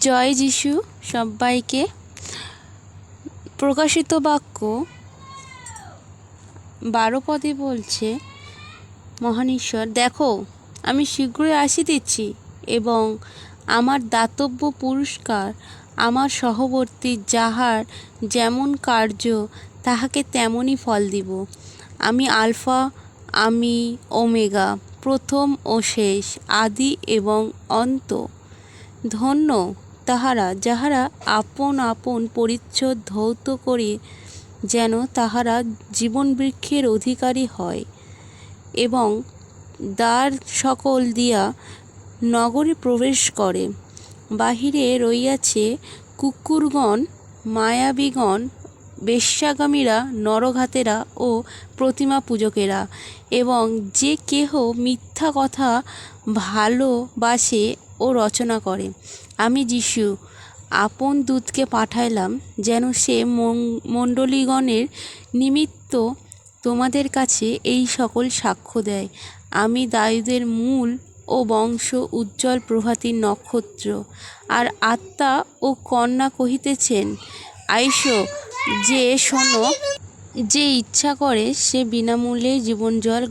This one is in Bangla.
জয় যিশু সবাইকে। প্রকাশিত বাক্য বারো পদে বলছে মহান ঈশ্বর দেখো, আমি শীঘ্রই আসিতেছি এবং আমার দাতব্য পুরস্কার, আমার সহবর্তী যাহার যেমন কার্য, তাহাকে তেমনই ফল দিব। আমি আলফা, আমি ওমেগা, প্রথম ও শেষ, আদি এবং অন্ত। ধন্য তাহারা যাহারা আপন আপন পরিচ্ছদ ধৌত করে যেন তাহারা জীবনবৃক্ষের অধিকারী হয় এবং দ্বার সকল দিয়া নগরে প্রবেশ করে। বাহিরে রইয়াছে কুকুরগণ, মায়াবীগণ, বেশ্যাগামীরা, নরঘাতেরা ও প্রতিমা পূজকেরা এবং যে কেহ মিথ্যা কথা ভালোবাসে ও রচনা করে। আমি যিশু, আপন দূতকে পাঠাইলাম যেন সে মণ্ডলীগণের নিমিত্ত তোমাদের কাছে এই সকল সাক্ষ্য দেয়। আমি দায়ুদের মূল ও বংশ উজ্জ্বল প্রভাতীর নক্ষত্র। আর আত্মা ও কন্যা কহিতেছেন, আইসো, যে শোনো, যে ইচ্ছা করে সে বিনামূল্যে জীবন জল